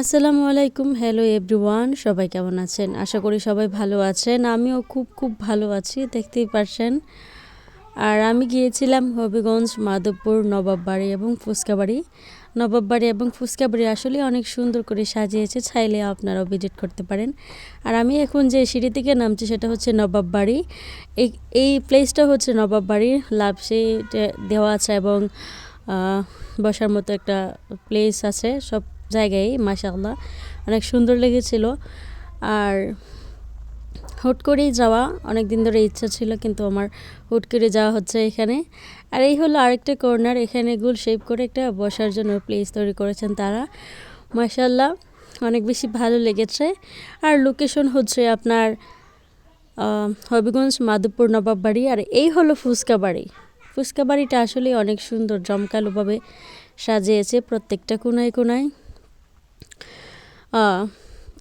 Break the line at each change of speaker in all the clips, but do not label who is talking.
আসসালামু আলাইকুম hello everyone সবাই কেমন আছেন? আশা করি সবাই ভালো আছেন। আমিও খুব খুব ভালো আছি, দেখতেই পারছেন। আর আমি গিয়েছিলাম হবিগঞ্জ, মাধবপুর, নবাববাড়ি এবং ফুচকাবাড়ি। নবাববাড়ি এবং ফুচকাবাড়ি আসলে অনেক সুন্দর করে সাজিয়েছে, চাইলে আপনারাও ভিজিট করতে পারেন। আর আমি এখন যে সিঁড়ি থেকে নামছি সেটা হচ্ছে নবাববাড়ি। এই এই প্লেসটা হচ্ছে নবাববাড়ি। লাভসি দেওয়া আছে এবং বসার মতো একটা প্লেস আছে। সব জায়গায়, মাশাআল্লাহ। অনেক সুন্দর লেগেছিল। আর হুট করেই যাওয়া অনেক দিন ধরে ইচ্ছা ছিল, কিন্তু আমার হুট করে যাওয়া হচ্ছে এখানে। আর এই হলো আরেকটা কর্নার এখানে গুল শেপ করে একটা বসার জন্য প্লেস তৈরি করেছেন তারা। মাশাআল্লাহ, অনেক বেশি ভালো লেগেছে। আর লোকেশন হচ্ছে আপনার হবিগঞ্জ মাধবপুর নবাব বাড়ি আর এই হলো ফুচকা বাড়ি। ফুচকা বাড়িটা আসলে অনেক সুন্দর, জমকালোভাবে সাজিয়েছে প্রত্যেকটা কোনায় কোনায়।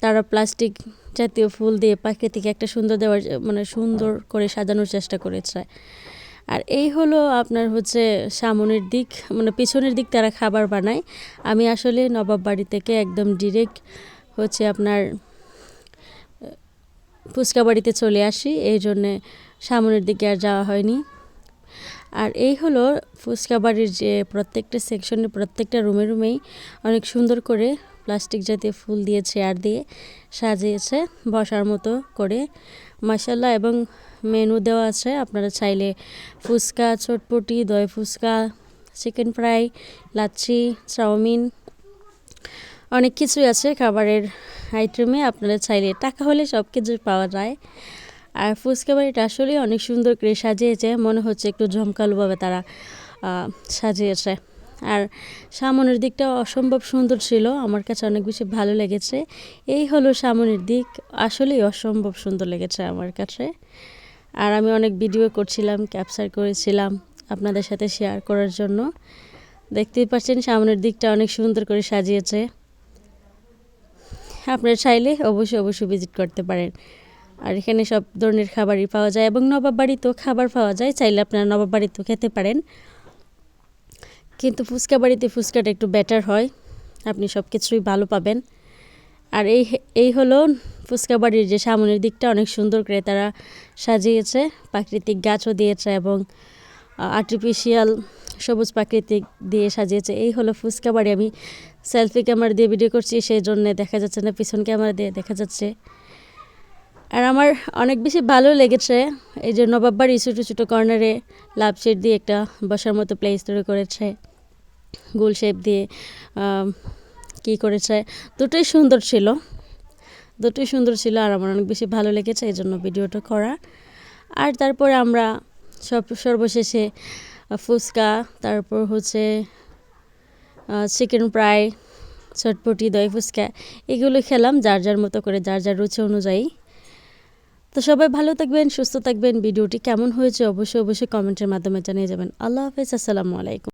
তারা প্লাস্টিক জাতীয় ফুল দিয়ে প্রাকৃতিক একটা সুন্দর দেওয়ার মানে সুন্দর করে সাজানোর চেষ্টা করেছে। আর এই হলো আপনার হচ্ছে সামনের দিক মানে পিছনের দিক তারা খাবার বানায়। আমি আসলে নবাব বাড়ি থেকে একদম ডিরেক্ট হচ্ছে আপনার ফুচকা বাড়িতে চলে আসি। এই জন্যে সামনের দিকে আর যাওয়া হয়নি। আর এই হলো ফুচকা বাড়ির যে প্রত্যেকটা সেকশনে প্রত্যেকটা রুমে রুমেই অনেক সুন্দর করে প্লাস্টিক জাতীয় ফুল দিয়ে চেয়ার দিয়ে সাজিয়েছে, বসার মতো করে। মশালা এবং মেনু দেওয়া আছে। আপনারা চাইলে ফুচকা, চটপটি, দই fuchka, chicken fry, lassi, chowmein, অনেক কিছুই আছে খাবারের আইটেমে। আপনারা চাইলে টাকা হলে সব কিছু পাওয়া যায়। আর ফুচকা বাড়িটা আসলে অনেক সুন্দর করে সাজিয়েছে। মনে হচ্ছে একটু জমকালোভাবে তারা সাজিয়েছে। আর সামনের দিকটা অসম্ভব সুন্দর ছিল, আমার কাছে অনেক বেশি ভালো লেগেছে। এই হলো সামনের দিক, আসলেই অসম্ভব সুন্দর লেগেছে আমার কাছে। আর আমি অনেক ভিডিও করছিলাম ক্যাপচার করেছিলাম আপনাদের সাথে শেয়ার করার জন্য। দেখতেই পাচ্ছেন, সামনের দিকটা অনেক সুন্দর করে সাজিয়েছে। আপনারা চাইলে অবশ্যই অবশ্যই ভিজিট করতে পারেন। আর এখানে সব ধরনের খাবারই পাওয়া যায় এবং নবাব বাড়িতেও খাবার পাওয়া যায়, চাইলে আপনারা নবাব বাড়িতেও খেতে পারেন। কিন্তু ফুচকা বাড়িতে ফুচকাটা একটু বেটার হয়। আপনি সব কিছুই ভালো পাবেন। আর এই এই হলো ফুচকা বাড়ির যে সামনের দিকটা, অনেক সুন্দর করে তারা সাজিয়েছে। প্রাকৃতিক গাছও দিয়েছে এবং আর্টিফিশিয়াল সবুজ প্রাকৃতিক দিয়ে সাজিয়েছে। এই হলো ফুচকা বাড়ি। আমি সেলফি ক্যামেরা দিয়ে ভিডিও করছি, সেই জন্যে দেখা যাচ্ছে না, পিছন ক্যামেরা দিয়ে দেখা যাচ্ছে। আর আমার অনেক বেশি ভালো লেগেছে এই যে নবাব বাড়ি ছোটো ছোটো কর্নারে লাভ শেড দিয়ে একটা বসার মতো প্লেস তৈরি করেছে, গোল শেপ দিয়ে কি করেছে, দুটোই সুন্দর ছিল, দুটোই সুন্দর ছিল আর আমার অনেক বেশি ভালো লেগেছে এই জন্য ভিডিওটা করা। আর তারপরে আমরা সব সর্বশেষে ফুচকা, তারপর হচ্ছে চিকেন ফ্রাই চটপটি, দই ফুচকা, এগুলো খেলাম যার যার মতো করে, যার যার রুচি অনুযায়ী। তো সবাই ভালো থাকবেন, সুস্থ থাকবেন। ভিডিওটি কেমন হয়েছে অবশ্যই অবশ্যই কমেন্টের মাধ্যমে জানিয়ে যাবেন। আল্লাহ হাফেজ, আসসালামু আলাইকুম।